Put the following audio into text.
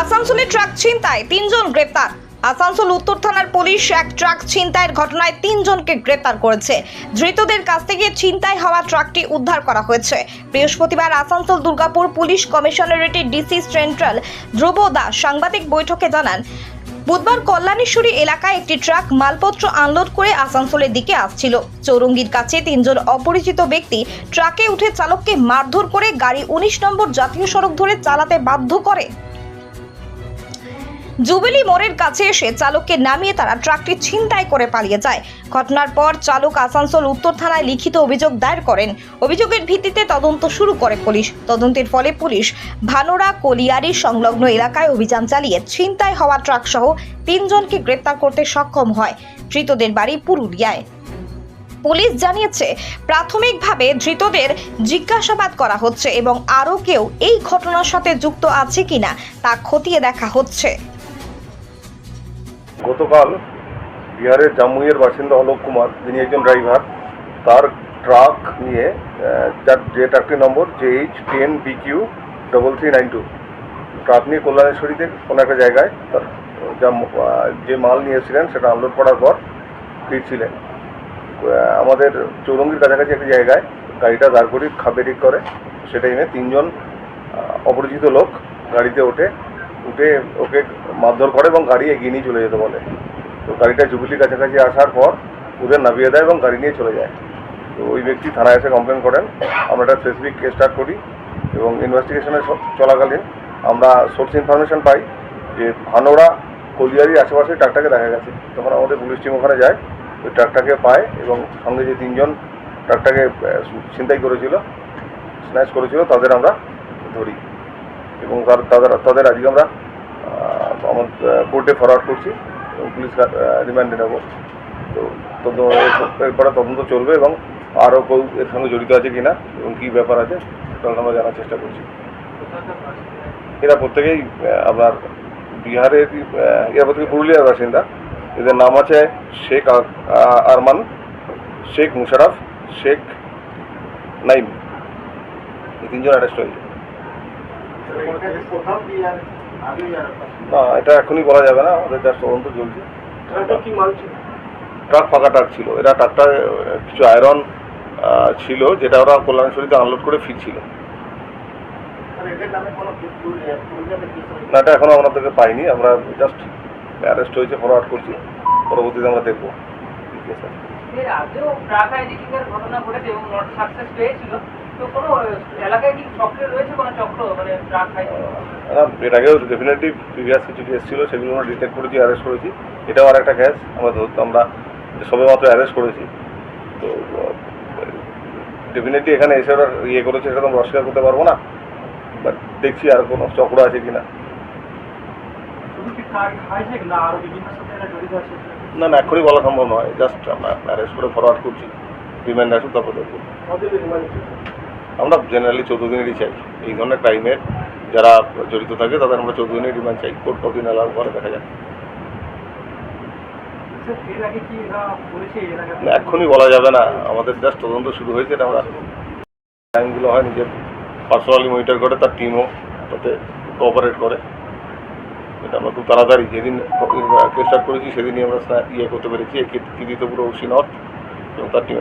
আসানসোলে ট্রাক ছিনতায় তিনজন গ্রেপ্তার। আসানসোল উত্তর থানার পুলিশ এক ট্রাক ছিনতাইয়ের ঘটনায় তিনজনকে গ্রেপ্তার করেছে। ধৃতদের কাছ থেকে ছিনতাই হওয়া ট্রাকটি উদ্ধার করা হয়েছে। বৃহস্পতিবার আসানসোল দুর্গাপুর পুলিশ কমিশনারেটের ডিসি সেন্ট্রাল ধ্রুব দাস সাংবাদিক বৈঠকে জানান, বুধবার কল্যাণেশ্বরী এলাকায় একটি ট্রাক মালপত্র আনলোড করে আসানসোলের দিকে আসছিল। চৌরঙ্গির কাছে তিনজন অপরিচিত ব্যক্তি ট্রাকে উঠে চালককে মারধর করে গাড়ি উনিশ নম্বর জাতীয় সড়ক ধরে চালাতে বাধ্য করে। জুবিলি মোড়ের কাছে এসে চালককে নামিয়ে তারা ট্রাকটি ছিনতাই করে পালিয়ে যায়। ঘটনার পর চালক আসানসোল উত্তর থানায় লিখিত অভিযোগ দায়ের করেন। অভিযোগের ভিত্তিতে তদন্ত শুরু করে পুলিশ। তদন্তের ফলে পুলিশ ভানোরা কলিয়ারি সংলগ্ন এলাকায় অভিযান চালিয়ে ছিনতাই হওয়া ট্রাক সহ তিনজনকে গ্রেপ্তার করতে সক্ষম হয়। ধৃতদের বাড়ি পুরুলিয়ায়। পুলিশ জানিয়েছে, প্রাথমিকভাবে ধৃতদের জিজ্ঞাসাবাদ করা হচ্ছে এবং আরও কেউ এই ঘটনার সাথে যুক্ত আছে কিনা তা খতিয়ে দেখা হচ্ছে। গতকাল বিহারের জামুইয়ের বাসিন্দা অলোক কুমার, যিনি একজন ড্রাইভার, তার ট্রাক নিয়ে যার যে ট্রাকটির নম্বর J H ten B Q double three nine two truck নিয়ে কল্যাণেশ্বরীতে কোনো একটা জায়গায় তার, যা যে মাল নিয়েছিলেন সেটা আনলোড করার পর ফিরছিলেন। আমাদের চৌরঙ্গির কাছাকাছি একটি জায়গায় গাড়িটা দাঁড় করি খাবে ঠিক করে সে টাইমে তিনজন অপরিচিত লোক গাড়িতে ওঠে। উঠে ওকে মারধর করে এবং গাড়ি এগিয়ে নিয়ে চলে যেতে বলে। তো গাড়িটা জুবিলির কাছাকাছি আসার পর ওদের নামিয়ে দেয় এবং গাড়ি নিয়ে চলে যায়। তো ওই ব্যক্তি থানায় এসে কমপ্লেন করেন, আমরা একটা স্পেসিফিক কেস স্টার্ট করি এবং ইনভেস্টিগেশনের চলাকালীন আমরা সোর্স ইনফরমেশন পাই যে ভানোড়া কলিয়ারির আশেপাশে ট্রাকটাকে দেখা গেছে। তখন আমাদের পুলিশ টিম ওখানে যায়, ওই ট্রাকটাকে পায় এবং সঙ্গে যে তিনজন ট্রাকটাকে ছিনতাই করেছিল স্ন্যাচ করেছিল, তাদের আমরা ধরি। এবং তাদের তাদের আজকে আমরা আমার কোর্টে ফরওয়ার্ড করছি এবং পুলিশ রিমান্ডে নেব। তো এরপরে তদন্ত চলবে এবং আরও কেউ এর সঙ্গে জড়িত আছে কিনা এবং কী ব্যাপার আছে, সেটা আমরা জানার চেষ্টা করছি। এরা প্রত্যেকেই আপনার বিহারের এরা প্রত্যেকে পুরুলিয়ার বাসিন্দা। এদের নাম আছে শেখ আর- আরমান, শেখ মুশারফ, শেখ নাইম। এই তিনজন অ্যারেস্ট হয়েছে। না এটা এখনই বলা যাবে না আমাদের যা তদন্ত চলছে। ট্রাক ফাঁকা ট্রাক ছিল। এরা ট্রাকটা কিছু আয়রন ছিল যেটা ওরা কল্যাণেশ্বরীতে আনলোড করে ফিরছিল। না এটা এখনও আমরা থেকে পাইনি। আমরা জাস্ট অ্যারেস্ট হয়েছে ফরওয়ার্ড করছি। পরবর্তীতে আমরা দেখব। ঠিক আছে। এর আগেও মানে এর আগেও ডেফিনেটলি প্রিভিয়াস কিছু কেস ছিল সেগুলো আমরা ডিটেক্ট করেছি অ্যারেস্ট করেছি। এটাও আর একটা কেস আমরা ধরতে আমরা সবে মাত্র অ্যারেস্ট করেছি। তো ডেফিনেটলি এখানে এসে ওরা ইয়ে করেছে সেটা তো আমরা অস্বীকার করতে পারব না। বাট দেখছি আর কোনো চক্র আছে কিনা। কি না না না এখনই বলা সম্ভব নয় জাস্ট আমরা অ্যারেস্ট করে ফরওয়ার্ড করছি। রিমাইন্ড আসুক তারপর দেখব। আমরা জেনারেলি চৌদ্দ দিনেরই চাই এই ধরনের ক্রাইমের যারা জড়িত থাকে তাদের আমরা চৌদ্দ দিনের রিমান্ড চাই কোর্ট কতদিন অ্যালাউ করে দেখা যাক। এক্ষুনি বলা যাবে না। আমাদের জাস্ট তদন্ত শুরু হয়েছে এটা আমরা টাইমগুলো হয় নিজের পার্সোনালি মনিটর করে তার টিমও তাতে কোঅপারেট করে। এটা আমরা খুব তাড়াতাড়ি যেদিন কেস স্টার্ট করেছি সেদিনই আমরা ইয়ে করতে পেরেছি কৃতিত্ব পুরো ওসি নর্থ এবং তার টিম